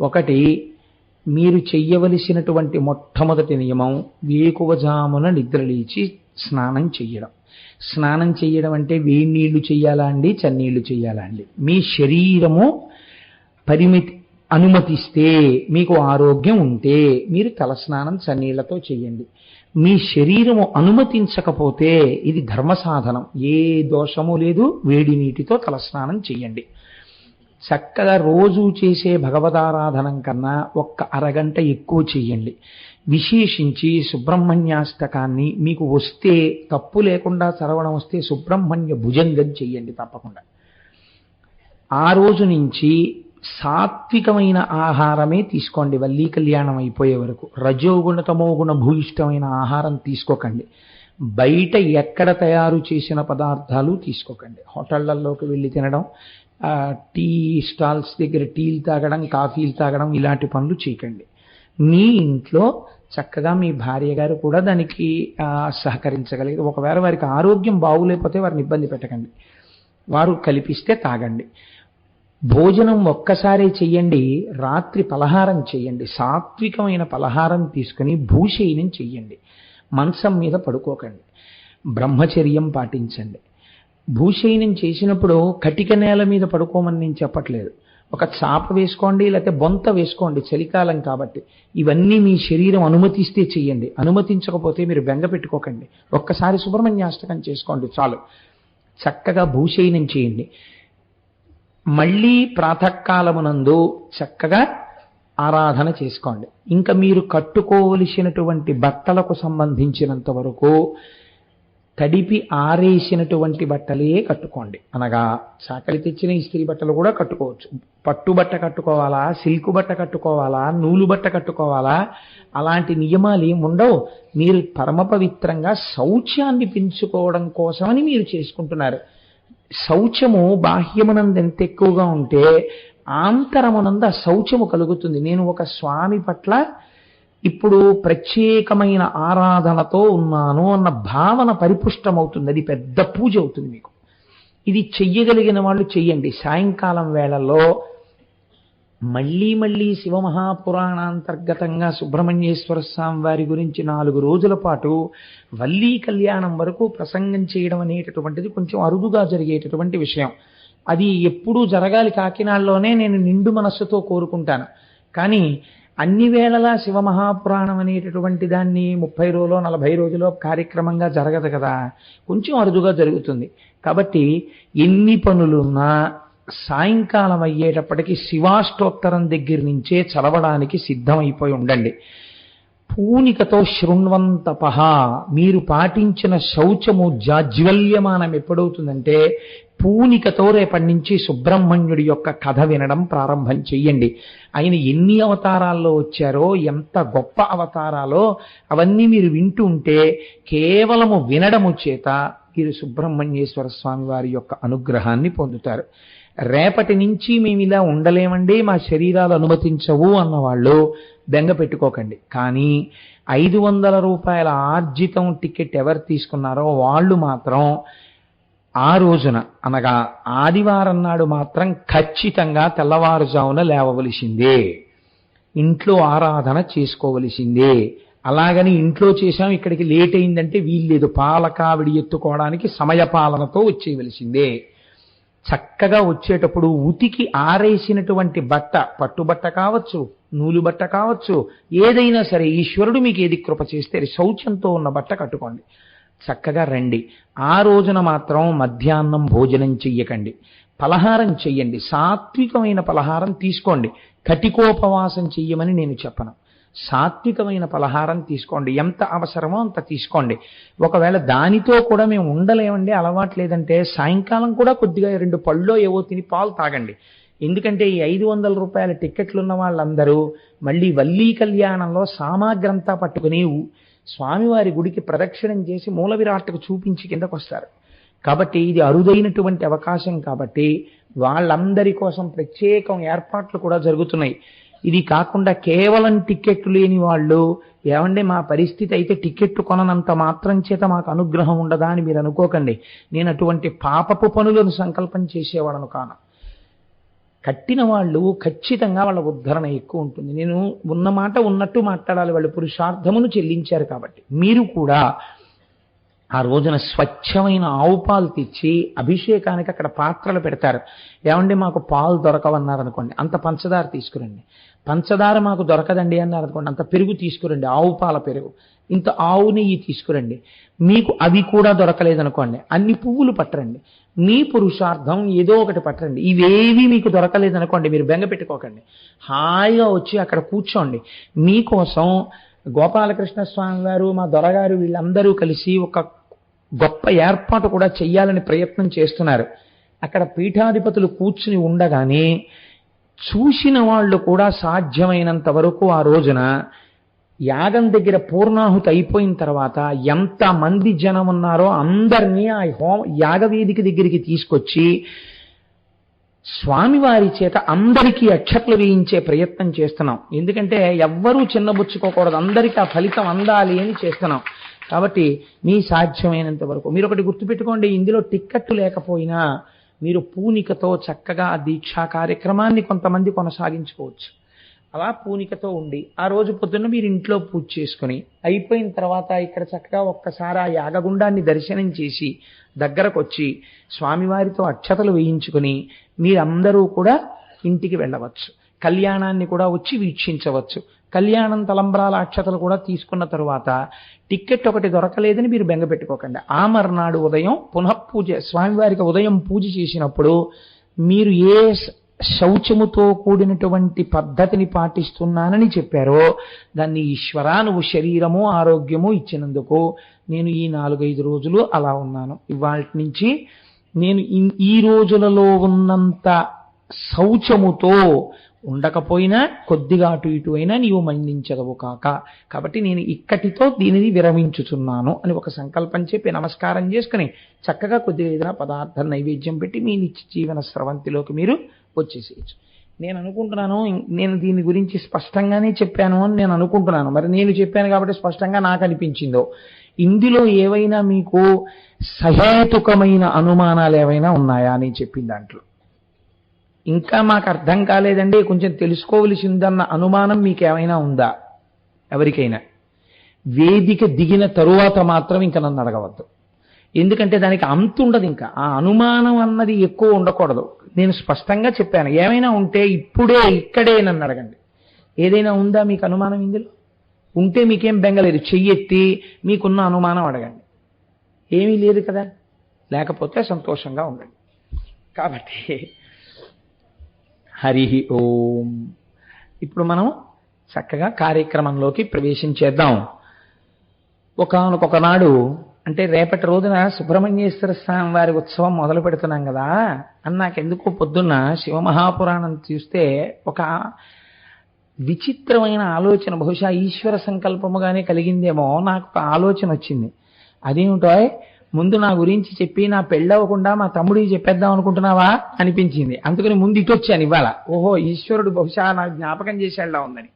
ఒకటి మీరు చెయ్యవలసినటువంటి మొట్టమొదటి నియమం వేకువజామున నిద్రలేచి స్నానం చెయ్యడం. స్నానం చెయ్యడం అంటే వేడి నీళ్ళు చెయ్యాలా అండి? చన్నీళ్ళు చెయ్యాలా అండి? మీ శరీరము పరిమితి అనుమతిస్తే మీకు ఆరోగ్యం ఉంటే మీరు తలస్నానం చన్నీళ్ళతో చెయ్యండి. మీ శరీరము అనుమతించకపోతే ఇది ధర్మ సాధనం ఏ దోషము లేదు. వేడి నీటితో తలస్నానం చెయ్యండి. చక్కగా రోజు చేసే భగవతారాధనం కన్నా ఒక్క అరగంట ఎక్కువ చెయ్యండి విశేషించి సుబ్రహ్మణ్యాష్టకాన్ని మీకు వస్తే తప్పు లేకుండా చదవడం వస్తే సుబ్రహ్మణ్య భుజంగం చెయ్యండి తప్పకుండా. ఆ రోజు నుంచి సాత్వికమైన ఆహారమే తీసుకోండి. వల్లీ కళ్యాణం అయిపోయే వరకు రజోగుణ తమోగుణ భూయిష్టమైన ఆహారం తీసుకోకండి. బయట ఎక్కడ తయారు చేసిన పదార్థాలు తీసుకోకండి. హోటళ్ళలోకి వెళ్ళి తినడం టీ స్టాల్స్ దగ్గర టీలు తాగడం కాఫీలు తాగడం ఇలాంటి పనులు చేయకండి. మీ ఇంట్లో చక్కగా మీ భార్య గారు కూడా దానికి సహకరించగలిగి ఒకవేళ వారికి ఆరోగ్యం బాగులేకపోతే వారిని ఇబ్బంది పెట్టకండి. వారు కల్పిస్తే తాగండి. భోజనం ఒక్కసారే చెయ్యండి రాత్రి పలహారం చెయ్యండి సాత్వికమైన పలహారం తీసుకుని భూశయనం చెయ్యండి. మంచం మీద పడుకోకండి. బ్రహ్మచర్యం పాటించండి. భూశయనం చేసినప్పుడు కటిక నేల మీద పడుకోమని నేను చెప్పట్లేదు. ఒక చాప వేసుకోండి లేకపోతే బొంత వేసుకోండి చలికాలం కాబట్టి. ఇవన్నీ మీ శరీరం అనుమతిస్తే చెయ్యండి. అనుమతించకపోతే మీరు బెంగ పెట్టుకోకండి. ఒక్కసారి సుబ్రహ్మణ్యాష్టకం చేసుకోండి చాలు. చక్కగా భూశయనం చేయండి. మళ్ళీ ప్రాతకాలమునందు చక్కగా ఆరాధన చేసుకోండి. ఇంకా మీరు కట్టుకోవలసినటువంటి బట్టలకు సంబంధించినంత వరకు తడిపి ఆరేసినటువంటి బట్టలే కట్టుకోండి. అనగా చాకలి తెచ్చిన ఇస్త్రీ బట్టలు కూడా కట్టుకోవచ్చు. పట్టు బట్ట కట్టుకోవాలా? సిల్క్ బట్ట కట్టుకోవాలా? నూలు బట్ట కట్టుకోవాలా? అలాంటి నియమాలు ఏమి ఉండవు. మీరు పరమ పవిత్రంగా శౌచ్యాన్ని పెంచుకోవడం కోసమని మీరు చేసుకుంటున్నారు. శౌచము బాహ్యమునందు ఎంత ఎక్కువగా ఉంటే ఆంతరమునందు ఆ శౌచము కలుగుతుంది. నేను ఒక స్వామి పట్ల ఇప్పుడు ప్రత్యేకమైన ఆరాధనతో ఉన్నాను అన్న భావన పరిపుష్టమవుతుంది అది పెద్ద పూజ అవుతుంది మీకు. ఇది చెయ్యగలిగిన వాళ్ళు చెయ్యండి. సాయంకాలం వేళల్లో మళ్ళీ మళ్ళీ శివమహాపురాణాంతర్గతంగా సుబ్రహ్మణ్యేశ్వర స్వామి వారి గురించి నాలుగు రోజుల పాటు వల్లీ కళ్యాణం వరకు ప్రసంగం చేయడం అనేటటువంటిది కొంచెం అరుదుగా జరిగేటటువంటి విషయం. అది ఎప్పుడూ జరగాలి కాకినాడలోనే నేను నిండు మనస్సుతో కోరుకుంటాను. కానీ అన్ని వేళలా శివమహాపురాణం అనేటటువంటి దాన్ని ముప్పై రోజులో నలభై రోజులో కార్యక్రమంగా జరగదు కదా. కొంచెం అరుదుగా జరుగుతుంది. కాబట్టి ఎన్ని పనులున్నా సాయంకాలం అయ్యేటప్పటికి శివాష్టోత్తరం దగ్గర నుంచే చదవడానికి సిద్ధమైపోయి ఉండండి. పూనికతో శృణ్వంతపహ. మీరు పాటించిన శౌచము జాజ్వల్యమానం ఎప్పుడవుతుందంటే పూనికతో రేపటి నుంచి సుబ్రహ్మణ్యుడి యొక్క కథ వినడం ప్రారంభం చెయ్యండి. ఆయన ఎన్ని అవతారాల్లో వచ్చారో ఎంత గొప్ప అవతారాలో అవన్నీ మీరు వింటూ ఉంటే కేవలము వినడము చేత మీరు సుబ్రహ్మణ్యేశ్వర స్వామి వారి యొక్క అనుగ్రహాన్ని పొందుతారు. రేపటి నుంచి మేము ఇలా ఉండలేమండి మా శరీరాలు అనుమతించవు అన్నవాళ్ళు. బెంగ పెట్టుకోకండి. కానీ ఐదు వందల రూపాయల ఆర్జితం టికెట్ ఎవరు తీసుకున్నారో వాళ్ళు మాత్రం ఆ రోజున అనగా ఆదివారం నాడు మాత్రం ఖచ్చితంగా తెల్లవారుజామున లేవవలసిందే. ఇంట్లో ఆరాధన చేసుకోవలసిందే. అలాగని ఇంట్లో చేశాం ఇక్కడికి లేట్ అయిందంటే వీల్లేదు. పాలకావిడి ఎత్తుకోవడానికి సమయపాలనతో వచ్చేయవలసిందే. చక్కగా వచ్చేటప్పుడు ఉతికి ఆరేసినటువంటి బట్ట పట్టుబట్ట కావచ్చు నూలు బట్ట కావచ్చు ఏదైనా సరే ఈశ్వరుడు మీకు ఏది కృప చేస్తే శౌచంతో ఉన్న బట్ట కట్టుకోండి. చక్కగా రండి. ఆ రోజున మాత్రం మధ్యాహ్నం భోజనం చెయ్యకండి. పలహారం చెయ్యండి. సాత్వికమైన పలహారం తీసుకోండి. కటికోపవాసం చెయ్యమని నేను చెప్పను. సాత్వికమైన పలహారం తీసుకోండి. ఎంత అవసరమో అంత తీసుకోండి. ఒకవేళ దానితో కూడా మేము ఉండలేమండి అలవాటు లేదంటే సాయంకాలం కూడా కొద్దిగా రెండు పళ్ళో ఏవో తిని పాలు తాగండి. ఎందుకంటే ఈ ఐదు వందల రూపాయల టిక్కెట్లున్న వాళ్ళందరూ మళ్ళీ వల్లీ కళ్యాణంలో సామాగ్రంతా పట్టుకుని స్వామివారి గుడికి ప్రదక్షిణం చేసి మూల విరాట్కు చూపించి కిందకు వస్తారు కాబట్టి ఇది అరుదైనటువంటి అవకాశం కాబట్టి వాళ్ళందరి కోసం ప్రత్యేకం ఏర్పాట్లు కూడా జరుగుతున్నాయి. ఇది కాకుండా కేవలం టిక్కెట్లు లేని వాళ్ళు ఏమంటే మా పరిస్థితి అయితే టికెట్ కొననంత మాత్రం చేత మాకు అనుగ్రహం ఉండదా అని మీరు అనుకోకండి. నేను అటువంటి పాపపు పనులను సంకల్పం చేసేవాడను కాను. కట్టిన వాళ్ళు ఖచ్చితంగా వాళ్ళ ఉద్ధరణ ఎక్కువ ఉంటుంది. నేను ఉన్న మాట ఉన్నట్టు మాట్లాడాలి వాళ్ళు. పురుషార్థమును చెల్లించారు కాబట్టి. మీరు కూడా ఆ రోజున స్వచ్ఛమైన ఆవు పాలు తెచ్చి అభిషేకానికి అక్కడ పాత్రలు పెడతారు. ఏమండి మాకు పాలు దొరకవన్నారు అనుకోండి అంత పంచదార తీసుకురండి. పంచదార మాకు దొరకదండి అన్నారు అనుకోండి అంత పెరుగు తీసుకురండి ఆవు పాల పెరుగు. ఇంత ఆవు నెయ్యి తీసుకురండి. మీకు అవి కూడా దొరకలేదనుకోండి అన్ని పువ్వులు పట్టరండి. మీ పురుషార్థం ఏదో ఒకటి పట్టరండి. ఇవేవి మీకు దొరకలేదనుకోండి మీరు బెంగ పెట్టుకోకండి. హాయిగా వచ్చి అక్కడ కూర్చోండి. మీకోసం గోపాలకృష్ణ స్వామి వారు మా దొరగారు వీళ్ళందరూ కలిసి ఒక గొప్ప ఏర్పాటు కూడా చెయ్యాలని ప్రయత్నం చేస్తున్నారు. అక్కడ పీఠాధిపతులు కూర్చుని ఉండగానే చూసిన వాళ్ళు కూడా సాధ్యమైనంత వరకు ఆ రోజున యాగం దగ్గర పూర్ణాహుతి అయిపోయిన తర్వాత ఎంత మంది జనం ఉన్నారో అందరినీ ఆ హోమ యాగవేదిక దగ్గరికి తీసుకొచ్చి స్వామివారి చేత అందరికీ అక్షట్లు వేయించే ప్రయత్నం చేస్తున్నాం. ఎందుకంటే ఎవ్వరూ చిన్నబుచ్చుకోకూడదు. అందరికీ ఆ ఫలితం అందాలి అని చేస్తున్నాం. కాబట్టి మీ సాధ్యమైనంత వరకు. మీరు ఒకటి గుర్తుపెట్టుకోండి ఇందులో టిక్కెట్టు లేకపోయినా మీరు పూనికతో చక్కగా దీక్షా కార్యక్రమాన్ని కొంతమంది కొనసాగించుకోవచ్చు. అలా పూనికతో ఉండి ఆ రోజు పొద్దున్న మీరు ఇంట్లో పూజ చేసుకుని అయిపోయిన తర్వాత ఇక్కడ చక్కగా ఒక్కసారి ఆ యాగగుండాన్ని దర్శనం చేసి దగ్గరకు వచ్చి స్వామివారితో అక్షతలు వేయించుకుని మీరందరూ కూడా ఇంటికి వెళ్ళవచ్చు. కళ్యాణాన్ని కూడా వచ్చి వీక్షించవచ్చు. కళ్యాణం తలంబ్రాల అక్షతలు కూడా తీసుకున్న తరువాత టిక్కెట్ ఒకటి దొరకలేదని మీరు బెంగ పెట్టుకోకండి. ఆ మర్నాడు ఉదయం పునః పూజ స్వామివారికి ఉదయం పూజ చేసినప్పుడు మీరు ఏ శౌచముతో కూడినటువంటి పద్ధతిని పాటిస్తున్నానని చెప్పారో దాన్ని ఈశ్వరా నువ్వు శరీరము ఆరోగ్యము ఇచ్చినందుకు నేను ఈ నాలుగైదు రోజులు అలా ఉన్నాను. ఇవాళ నుంచి నేను ఈ రోజులలో ఉన్నంత శౌచముతో ఉండకపోయినా కొద్దిగా అటు ఇటు అయినా నీవు మన్నించదవు కాక. కాబట్టి నేను ఇక్కటితో దీనిని విరమించుచున్నాను అని ఒక సంకల్పం చెప్పి నమస్కారం చేసుకుని చక్కగా కొద్దిగా ఏదైనా పదార్థం నైవేద్యం పెట్టి మీ నిత్య జీవన స్రవంతిలోకి మీరు వచ్చేసేయచ్చు. నేను అనుకుంటున్నాను నేను దీని గురించి స్పష్టంగానే చెప్పాను అని నేను అనుకుంటున్నాను. మరి నేను చెప్పాను కాబట్టి స్పష్టంగా నాకు అనిపించిందో? ఇందులో ఏవైనా మీకు సహేతుకమైన అనుమానాలు ఏవైనా ఉన్నాయా అని చెప్పిన దాంట్లో? ఇంకా మాకు అర్థం కాలేదండి కొంచెం తెలుసుకోవలసిందన్న అనుమానం మీకు ఏమైనా ఉందా? ఎవరికైనా. వేదిక దిగిన తరువాత మాత్రం ఇంకా నన్ను అడగవద్దు. ఎందుకంటే దానికి అంతు ఉండదు ఇంకా. ఆ అనుమానం అన్నది ఎక్కువ ఉండకూడదు. నేను స్పష్టంగా చెప్పాను. ఏమైనా ఉంటే ఇప్పుడే ఇక్కడే నన్ను అడగండి. ఏదైనా ఉందా మీకు అనుమానం ఇందులో? ఉంటే మీకేం బెంగలేదు చెయ్యెత్తి మీకున్న అనుమానం అడగండి. ఏమీ లేదు కదా. లేకపోతే సంతోషంగా ఉండండి. కాబట్టి హరి ఓం. ఇప్పుడు మనం చక్కగా కార్యక్రమంలోకి ప్రవేశించేద్దాం. ఒకనొకనాడు అంటే రేపటి రోజున సుబ్రహ్మణ్యేశ్వర స్వామి వారి ఉత్సవం మొదలు పెడుతున్నాం కదా అని నాకెందుకో పొద్దున్న శివమహాపురాణం చూస్తే ఒక విచిత్రమైన ఆలోచన బహుశా ఈశ్వర సంకల్పముగానే కలిగిందేమో నాకు ఒక ఆలోచన వచ్చింది. అదేమిటో ముందు నా గురించి చెప్పి నా పెళ్ళవకుండా మా తమ్ముడికి చెప్పేద్దాం అనుకుంటున్నావా? అనిపించింది. అందుకని ముందు ఇటు వచ్చాను ఇవాళ. ఓహో ఈశ్వరుడు బహుశా నా జ్ఞాపకం చేసేలా ఉందని.